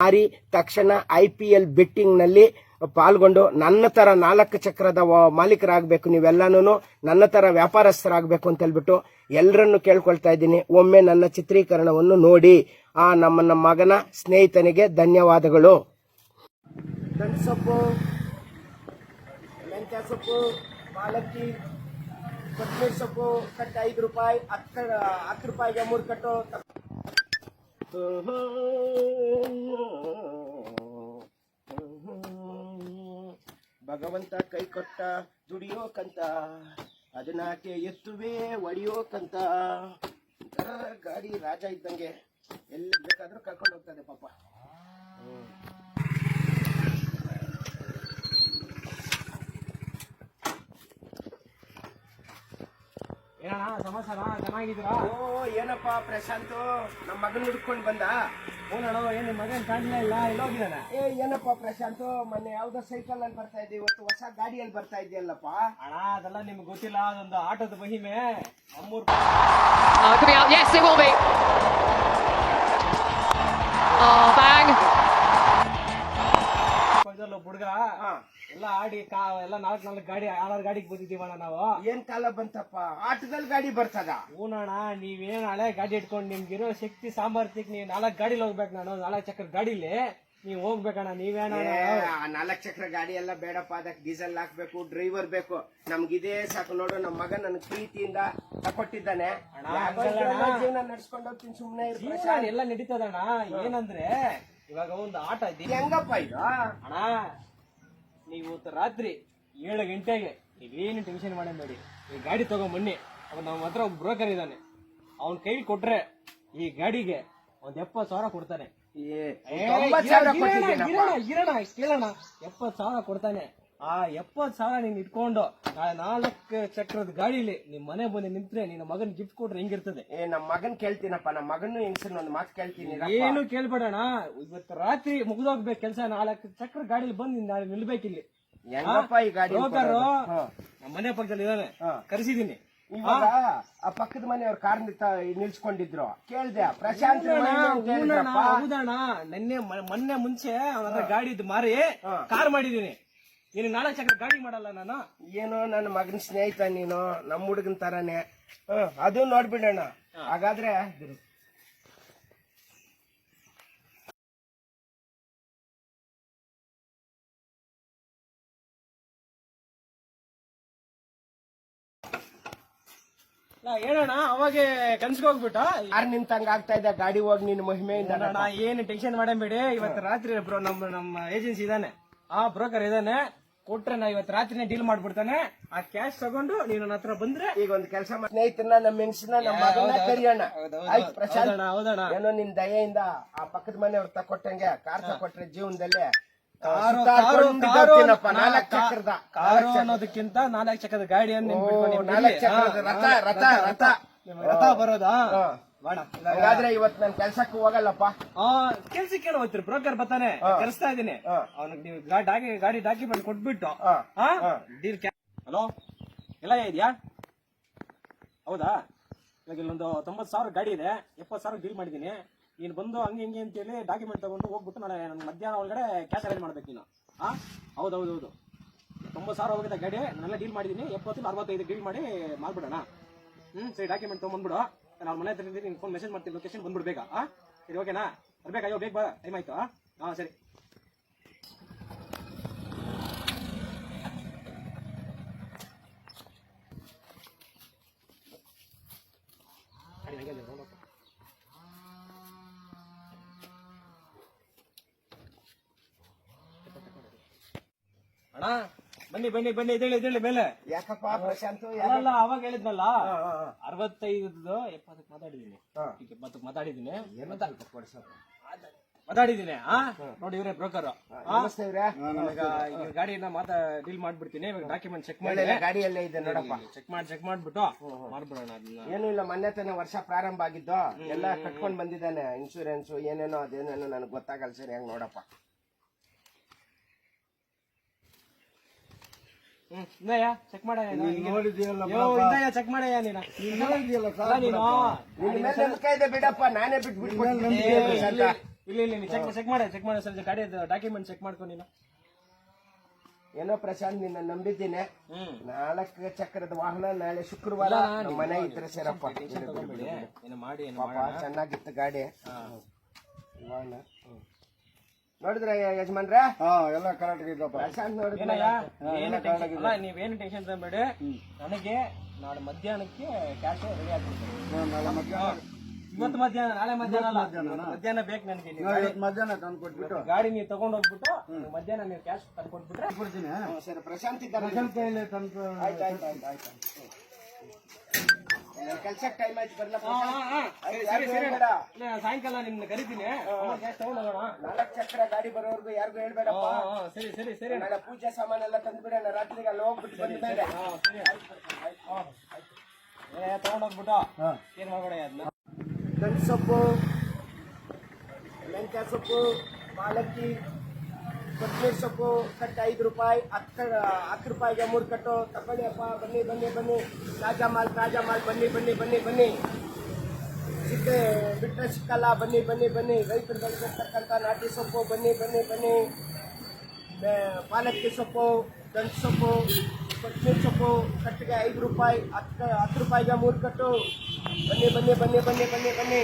ಮಾರಿ ತಕ್ಷಣ I P L ಬೆಟ್ಟಿಂಗ್ನಲ್ಲಿ ಪಾಲ್ಗೊಂಡು ನನ್ನ ತರ ನಾಲ್ಕು ಚಕ್ರದ ಮಾಲೀಕರಾಗಬೇಕು ನೀವೆಲ್ಲಾನು ನನ್ನ ತರ ವ್ಯಾಪಾರಸ್ಥರಾಗಬೇಕು ಅಂತ ಹೇಳ್ಬಿಟ್ಟು ಎಲ್ಲರನ್ನು ಕೇಳ್ಕೊಳ್ತಾ ಇದ್ದೀನಿ. ಒಮ್ಮೆ ನನ್ನ ಚಿತ್ರೀಕರಣವನ್ನು ನೋಡಿ. ಆ ನಮ್ಮ ಮಗನ ಸ್ನೇಹಿತನಿಗೆ ಧನ್ಯವಾದಗಳು. ಸೊಪ್ಪು ಸೊಪ್ಪು, ಕಟ್ಟು ಐದು ರೂಪಾಯಿ, ಹತ್ತು ಹತ್ತು ರೂಪಾಯಿಗೆ ಮೂರು ಕಟ್ಟು ಭಗವಂತ ಕೈ ಕೊಟ್ಟ, ದುಡಿಯೋಕಂತ, ಅದನ್ನಾಕೆ ಎತ್ತುವೆ, ಒಡಿಯೋಕಂತ. ಗಾಡಿ ರಾಜ ಇದ್ದಂಗೆ ಎಲ್ಲಿ ಬೇಕಾದ್ರೂ ಕರ್ಕೊಂಡು ಹೋಗ್ತದೆ ಪಾಪ. ಏನಣ್ಣ ಸಮಾಚಾರ? ಚೆನ್ನಾಗಿದ್ದೀರಾ? ಓ ಏನಪ್ಪ ಪ್ರಶಾಂತ್? ನಮ್ಮ ಮಗನ ಹುಡ್ಕೊಂಡು ಬಂದ? ಹ್ಞೂನಣ್ಣ ಏನು ನಿಮ್ಮ ಮಗನ್ ಕಾಣಲೇ ಇಲ್ಲ? ಎಲ್ಲೋಗಿದ್ದಾನೆ ಏ ಏನಪ್ಪ ಪ್ರಶಾಂತು? ಮೊನ್ನೆ ಯಾವ್ದೋ ಸೈಕಲ್ ಅಲ್ಲಿ ಬರ್ತಾ ಇದ್ದೀವಿ ಇವತ್ತು ಹೊಸ ಗಾಡಿಯಲ್ಲಿ ಬರ್ತಾ ಇದೆಯಲ್ಲಪ್ಪ ಅಣ್ಣ ಅದೆಲ್ಲ ನಿಮ್ಗೆ ಗೊತ್ತಿಲ್ಲ ಅದೊಂದು ಆಟೋದ ಮಹಿಮೆ. ನಮ್ಮೂರ್ Oh, it could be out. Yes, it will be. Oh, bang. ಒಬ್ಬ ಹುಡುಗ. ಎಲ್ಲ ಆಡಿ ಕಾ ಎಲ್ಲ ನಾಲ್ಕು ನಾಲ್ಕು ಗಾಡಿ ಆರಾರು ಗಾಡಿಗೆ ಬಂದಿದ್ದೀವಣ್ಣ ನಾವು. ಏನ್ ಕಾಲ ಬಂತಪ್ಪ? ಆಟದಲ್ಲಿ ಗಾಡಿ ಬರ್ತದ? ಹೂನಣ್ಣ ನೀವೇನ್ ಹಳೆ ಗಾಡಿ ಇಟ್ಕೊಂಡು ನಿಮ್ಗಿರೋ ಶಕ್ತಿ ಸಾಮರ್ಥ್ಯಕ್ಕೆ ನೀವು ನಾಲ್ಕು ಗಾಡಿಲಿ ಹೋಗ್ಬೇಕು ನಾನು ನಾಲ್ಕು ಚಕ್ರ ಗಾಡಿಲಿ. ನೀವು ಹೋಗ್ಬೇಕಣ್ಣ ನೀವೇನ ನಾಲ್ಕು ಚಕ್ರ ಗಾಡಿ ಎಲ್ಲ ಬೇಡಪ್ಪ ಅದಕ್ಕೆ ಡೀಸೆಲ್ ಹಾಕ್ಬೇಕು ಡ್ರೈವರ್ ಬೇಕು. ನಮ್ಗಿದೇ ಸಾಕು ನೋಡು ನಮ್ಮ ಮಗ ನನ್ ಪ್ರೀತಿಯಿಂದ ತಕೊಟ್ಟಿದ್ದಾನೆ. ಜೀವನ ನಡ್ಸ್ಕೊಂಡು ಹೋಗ್ತೀನಿ ಪ್ರಶಾಂತ್. ಎಲ್ಲ ನಡೀತದಣ್ಣ ಏನಂದ್ರೆ ಇವಾಗ ಒಂದು ಆಟ ಐತಿ ಹೆಂಗಪ್ಪ ಇದು? ಅಣ್ಣ ನೀವು ಇವತ್ತು ರಾತ್ರಿ ಏಳು ಗಂಟೆಗೆ ನೀವೇನು ಟೆನ್ಷನ್ ಮಾಡಬೇಡಿ ಈ ಗಾಡಿ ತಗೊಂಬನ್ನಿ. ಅವನು ನಮ್ಮ ಹತ್ರ ಒಬ್ಬ ಬ್ರೋಕರ್ ಇದ್ದಾನೆ. ಅವನ ಕೈಲಿ ಕೊಟ್ರೆ ಈ ಗಾಡಿಗೆ ಒಂದ್ ಎಪ್ಪತ್ತು ಸಾವಿರ ಕೊಡ್ತಾನೆ. ಏ, ತೊಂಬತ್ತು ಸಾವಿರ ಕೊಟ್ಟಿದ್ದೀನಪ್ಪ. ಕೇಳೋಣ ಎಪ್ಪತ್ತು ಸಾವಿರ ಕೊಡ್ತಾನೆ. ಆ ಎಪ್ಪತ್ತು ಸಾವಿರ ನೀನ್ ಇಟ್ಕೊಂಡು ನಾಳೆ ನಾಲ್ಕು ಚಕ್ರದ ಗಾಡಿಲಿ ನಿಮ್ ಮನೆ ಬಂದು ನಿಂತ್ರೆ ನಿನ್ನ ಮಗನ್ ಗಿಫ್ಟ್ ಕೊಟ್ರೆ ಹೆಂಗಿರ್ತದೆ? ಏ ನಮ್ ಮಗನ್ ಕೇಳ್ತೀನಪ್ಪ. ನಮ್ಮ ಮಗನ್ ಹೆಂಗ್ಸನ್ ಒಂದು ಮಾತು ಕೇಳ್ತೀನಿ. ಏನು ಕೇಳ್ಬೇಡಣ ಇವತ್ತು ರಾತ್ರಿ ಮುಗ್ದೋಗ್ಬೇಕು ಕೆಲಸ ನಾಲ್ಕು ಚಕ್ರ ಗಾಡಿಲಿ ಬಂದು ನಾಳೆ ನಿಲ್ಬೇಕಿಲ್ಲಿ. ಹೆಂಗಪ್ಪ ಈ ಗಾಡಿ ನಮ್ಮ ಮನೆ ಪಕ್ಕದಲ್ಲಿ ಇದಾನೆ. ಕರೆಸಿದೀನಿ. ಇವಾಗ ಆ? ಪಕ್ಕದ ಮನೆಯವ್ರ ಕಾರ್ ನಿಲ್ಸ್ಕೊಂಡಿದ್ರು. ಕೇಳ್ದೆ ಪ್ರಶಾಂತ್. ಹೌದಣ್ಣ ನಿನ್ನೆ ಮೊನ್ನೆ ಮುಂಚೆ ಅವನ ಗಾಡಿ ಮಾರಿ ಕಾರ್ ಮಾಡಿದೀನಿ. ನೀನು ನಾಳೆ ಚಕ್ರ ಗಾಡಿ ಮಾಡಲ್ಲ ನಾನು? ಏನೋ ನನ್ನ ಮಗನ ಸ್ನೇಹಿತ ನೀನು ನಮ್ಮ ಹುಡುಗನ ತರಾನೆ. ಹ, ಅದು ನೋಡ್ಬಿಡೋಣ ಹಾಗಾದ್ರೆ ನಾ ಹೇಳೋಣ ಅವಾಗೆ ಕನ್ಸ್ಗೆ ಹೋಗ್ಬಿಟ್ಟ? ಯಾರು ನಿಂತಂಗ ಆಗ್ತಾ ಇದ್ದ ಗಾಡಿ ಹೋಗಿ ನಿನ್ನ ಮಹಿಮೆಯಿಂದ ಅಣ್ಣ ಏನು ಟೆನ್ಷನ್ ಮಾಡಬೇಡಿ ಇವತ್ತು ರಾತ್ರಿ ಬ್ರೋ ನಮ್ಮ ನಮ್ಮ ಏಜೆನ್ಸಿ ಇದಾನೆ. ಆ ಬ್ರೋಕರ್ ಇದಾನೆ. ಕೊಟ್ರೆ ನಾ ಇವತ್ತು ರಾತ್ರಿನೇ ಡೀಲ್ ಮಾಡ್ಬಿಡ್ತಾನೆ. ಆ ಕ್ಯಾಶ್ ತಗೊಂಡು ನೀನು ನನ್ನ ಹತ್ರ ಬಂದ್ರೆ ಈಗ ಒಂದ್ ಕೆಲಸ ಸ್ನೇಹಿತರನ್ನ ನಮ್ಮ ಹೆಂಗಸನ್ನ ನಮ್ಮ ಮಗನ ಕರಿಯೋಣ. ಆಯ್ತು ಪ್ರಶಾಂತ್? ಹೌದಣ್ಣ ಏನೋ ನಿನ್ ದಯೆಯಿಂದ ಆ ಪಕ್ಕದ ಮನೆಯವ್ರು ತಕೊಟ್ಟಂಗೆ ಕಾರ್ ತಕೊಟ್ರೆ ಜೀವನದಲ್ಲಿ ಕಾರು ಅನ್ನೋದಕ್ಕಿಂತ ನಾಲ್ಕು ಚಕ್ರದ ಗಾಡಿಯನ್ನು ರಥ ಹಾ, ರಥ ರಥ ರಥ. ಬರೋದಾ? ಹಂಗಾದ್ರೆ ಇವತ್ತು ನಾನು ಕೆಲ್ಸಕ್ಕೆ ಹೋಗಲ್ಲಪ್ಪ. ಆ ಕೆಲ್ಸಕ್ಕೆ ಹೋಗ್ತೀರಿ ಬ್ರೋಕರ್ ಬರ್ತಾನೆ. ಕರೆಸ್ತಾ ಇದೀನಿ. ಅವನಿಗೆ ನೀವು ಗಾ- ಡಾಕಿ ಗಾಡಿ ಡಾಕ್ಯುಮೆಂಟ್ ಕೊಟ್ಬಿಟ್ಟು. Deal hello? ಎಲ್ಲ ಇದೆಯಾ? ಹೌದಾ? ಇವಾಗ ಇಲ್ಲೊಂದು ತೊಂಬತ್ತು ಸಾವಿರ ಗಾಡಿ ಇದೆ. ಎಪ್ಪತ್ತು ಸಾವಿರ ಡೀಲ್ ಮಾಡಿದ್ದೀನಿ. ನೀನು ಬಂದು ಹಂಗೆ ಹಿಂಗೆ ಅಂತೇಳಿ ಡಾಕ್ಯುಮೆಂಟ್ ತಗೊಂಡು ಹೋಗ್ಬಿಟ್ಟು ನಾಳೆ ನನ್ನ ಮಧ್ಯಾಹ್ನ ಒಳಗಡೆ ಕ್ಯಾಶ್ ಅರೇಂಜ್ ಮಾಡ್ಬೇಕು ನೀನು. ಹಾ ಹೌದು ಹೌದು. ಹೌದು ತೊಂಬತ್ತು ಸಾವಿರ ಹೋಗಿದೆ ಗಾಡಿ ನಾನೆಲ್ಲ ಡೀಲ್ ಮಾಡಿದ್ದೀನಿ. ಎಪ್ಪತ್ತು ಅರವತ್ತೈದು ಡೀಲ್ ಮಾಡಿ ಮಾಡ್ಬಿಡೋಣ ಹ್ಞೂ ಸರಿ ಡಾಕ್ಯುಮೆಂಟ್ ತೊಗೊಂಡ್ಬಿಡು ನಾನು ಮನೆ ಹತ್ರ ಇದ್ದೀನಿ ಫೋನ್ ಮೆಸೇಜ್ ಮಾಡ್ತೀನಿ ಲೊಕೇಶನ್ ಬಂದ್ಬಿಡು ಬೇಗ ಹಾ ಸರಿ ಓಕೆನಾ ಬರ್ಬೇಕಾ, ಅಯ್ಯೋ, ಬೇಗ ಬಾ ಟೈಮ್ ಆಯ್ತು ಹಾಂ, ಸರಿ. ಅಣ್ಣ ಬನ್ನಿ ಬನ್ನಿ ಬನ್ನಿ ಇದೇಳಿ ಇದೇಳಿ ಮೇಲೆ. ಯಾಕಪ್ಪ ಪ್ರಶಾಂತ್ ಅಲ್ಲ ಅವಾಗ ಹೇಳಿದ್ನಲ್ಲ? ಅರವತ್ತೈದು ಎಪ್ಪತ್ತಕ್ಕೆ ಮಾತಾಡಿದೀನಿ ಎಪ್ಪತ್ತಕ್ಕೆ ಮಾತಾಡಿದೀನಿ ಮಾತಾಡಿದೀನಿ ಆ? ನೋಡಿ ಇವ್ರೆ ಬ್ರೋಕರ್. ಗಾಡಿಯನ್ನ ಗಾಡಿನ ಮಾತಾ ಡೀಲ್ ಮಾಡ್ಬಿಡ್ತೀನಿ. ಇವಾಗ ಡಾಕ್ಯುಮೆಂಟ್ ಚೆಕ್ ಮಾಡಿ ಗಾಡಿಯಲ್ಲೇ ಇದೆ ನೋಡಪ್ಪ. ಚೆಕ್ ಮಾಡಿ ಚೆಕ್ ಮಾಡ್ಬಿಟ್ಟು ಮಾಡ್ಬಿಡೋಣ ಅದನ್ನ. ಏನು ಇಲ್ಲ ಮೊನ್ನೆ ತಾನೆ ವರ್ಷ ಪ್ರಾರಂಭ ಆಗಿದ್ದು ಎಲ್ಲ ಕಟ್ಕೊಂಡ್ ಬಂದಿದ್ದಾನೆ ಇನ್ಶೂರೆನ್ಸ್ ಏನೇನೋ ಅದೇನೇನೋ ನನಗೆ ಗೊತ್ತಾಗಲ್ಲ ಸರಿ ಹೆಂಗ್ ನೋಡಪ್ಪ. ಇಂದಯ್ಯ ಚೆಕ್ ಮಾಡಯ್ಯ ಚೆಕ್ ಮಾಡಯ್ಯ ನೀನು ಅಲ್ಲ ನೀನು. ನಿನ್ ಮೇಲೆ ನಂಬಿಕೆ ಇದೆ ಬಿಡಪ್ಪ. ನಾನೇ ಬಿಟ್ ಏ, ಇಲ್ಲಿ. ಇಲ್ಲ ಇಲ್ಲ ಚೆಕ್ ಚೆಕ್ ಮಾಡಿ ಚೆಕ್ ಮಾಡು ಸರ್ ಗಾಡಿ ಡಾಕ್ಯುಮೆಂಟ್ ಚೆಕ್ ಮಾಡ್ಕೊ ನೀನು. ಏನೋ ಪ್ರಶಾಂತ್ ನಿನ್ನ ನಂಬಿದ್ದೀನಿ. ಹ್ಮ್. ನಾಲ್ಕು ಚಕ್ರದ ವಾಹನ ನಾಳೆ ಶುಕ್ರವಾರ ನಮ್ಮ ಮನೆ ಇದ್ರೆ ಸೇರಪ್ಪ. ಏನು ಮಾಡಿ ಏನು ಪಾಪ ಚೆನ್ನಾಗಿತ್ತು ಗಾಡಿ. ವಾಹನ. ನೋಡಿದ್ರ ಯಜಮಾನ್ರ? ಹಾ ಎಲ್ಲ ಕರೆಕ್ಟ್ ಇದ್ದಪ್ಪ. ಪ್ರಶಾಂತ್ ನೋಡಿದ್ರ ನೀವೇನು ಟೆನ್ಷನ್ ತಗೊಂಬೇಡಿ. ನನಗೆ ನಾಳೆ ಮಧ್ಯಾಹ್ನಕ್ಕೆ ಕ್ಯಾಶ್ ರೆಡಿ ಆಗ್ಬಿಡ್ತೀನಿ ನಾಳೆ ಮಧ್ಯಾಹ್ನ. ಇವತ್ತು ಮಧ್ಯಾಹ್ನ ನಾಳೆ ಮಧ್ಯಾಹ್ನ ಅಲ್ಲ. ಮಧ್ಯಾಹ್ನ ಬೇಕು ನನಗೆ. ಮಧ್ಯಾಹ್ನ ತಂದು ಕೊಟ್ಬಿಟ್ಟು ಗಾಡಿ ನೀವು ತಗೊಂಡ್ ಹೋಗ್ಬಿಟ್ಟು ಮಧ್ಯಾಹ್ನ ನೀವು ಕ್ಯಾಶ್ ತಂದ್ಕೊಟ್ಬಿಟ್ರೆ ಕೊಡ್ತೀನಿ. ಸರಿ ಪ್ರಶಾಂತ್ ಇದ್ದಾರೆ ತಂದು ಆಯ್ತು ಆಯ್ತು ಆಯ್ತು ಆಯ್ತು. ಕೆಲ್ಸಕ್ಕೆ ಟೈಮ್ ಆಯ್ತು ಬರ್ಲಪ್ಪ ಸಾಯಂಕಾಲ ನಿಮ್ನ ಕರಿತೀನಿ. ನಾಲ್ಕು ಚಕ್ರ ಗಾಡಿ ಬರೋರ್ಗು ಯಾರಿಗೂ ಹೇಳ್ಬೇಡಪ್ಪ. ಸರಿ ಸರಿ ಸರಿ. ನಾಳೆ ಪೂಜೆ ಸಾಮಾನೆಲ್ಲ ತಂದ್ಬಿಡೋಣ ರಾತ್ರಿಗೆ ಅಲ್ಲಿ ಹೋಗ್ಬಿಟ್ಟು ಬಂದ ಮೇಲೆ ಹಾ, ಸರಿ. ಏ ತಗೊಂಡ್ ಹೋಗ್ಬಿಟ್ಟು. ಏನ್ ಮಾಡ್ಬೇಡ ಅದನ್ನ ಗಂಡು ಸೊಪ್ಪು ಮೆಂತ್ಯ ಸೊಪ್ಪು ಪಾಲಕ್ಕಿ ಕೊತ್ತಂಬರಿ ಸೊಪ್ಪು ಕಟ್ಟು ಐದು ರೂಪಾಯಿ ಹತ್ತು ಹತ್ತು ರೂಪಾಯಿಗೆ ಮೂರು ಕಟ್ಟು ತಗೊಳ್ಳಿ ಅಪ್ಪ ಬನ್ನಿ ಬನ್ನಿ ಬನ್ನಿ ತಾಜಾ ಮಾಲ್ ತಾಜಾ ಮಾಲ್ ಬನ್ನಿ ಬನ್ನಿ ಬನ್ನಿ ಬನ್ನಿ ಸಿಕ್ಕೆ ಬಿಟ್ಟರೆ ಸಿಕ್ಕಲ್ಲ ಬನ್ನಿ ಬನ್ನಿ ಬನ್ನಿ ರೈತರು ಬೆಳೆದಿರ್ತಕ್ಕಂಥ ನಾಟಿ ಸೊಪ್ಪು ಬನ್ನಿ ಬನ್ನಿ ಬನ್ನಿ ಬೆ- ಪಾಲಕ್ಕಿ ಸೊಪ್ಪು ದಂಟು ಸೊಪ್ಪು ಕೊತ್ತಂಬರಿ ಸೊಪ್ಪು ಕಟ್ಟಿಗೆ ಐದು ರೂಪಾಯಿ ಹತ್ತು ಹತ್ತು ರೂಪಾಯಿಗೆ ಮೂರು ಕಟ್ಟು ಬನ್ನಿ ಬನ್ನಿ ಬನ್ನಿ ಬನ್ನಿ ಬನ್ನಿ ಬನ್ನಿ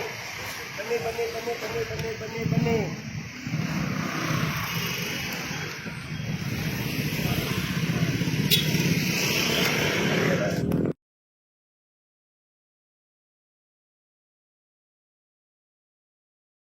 ಬನ್ನಿ ಬನ್ನಿ ಬನ್ನಿ ಬನ್ನಿ ಬನ್ನಿ ಬನ್ನಿ ಬನ್ನಿ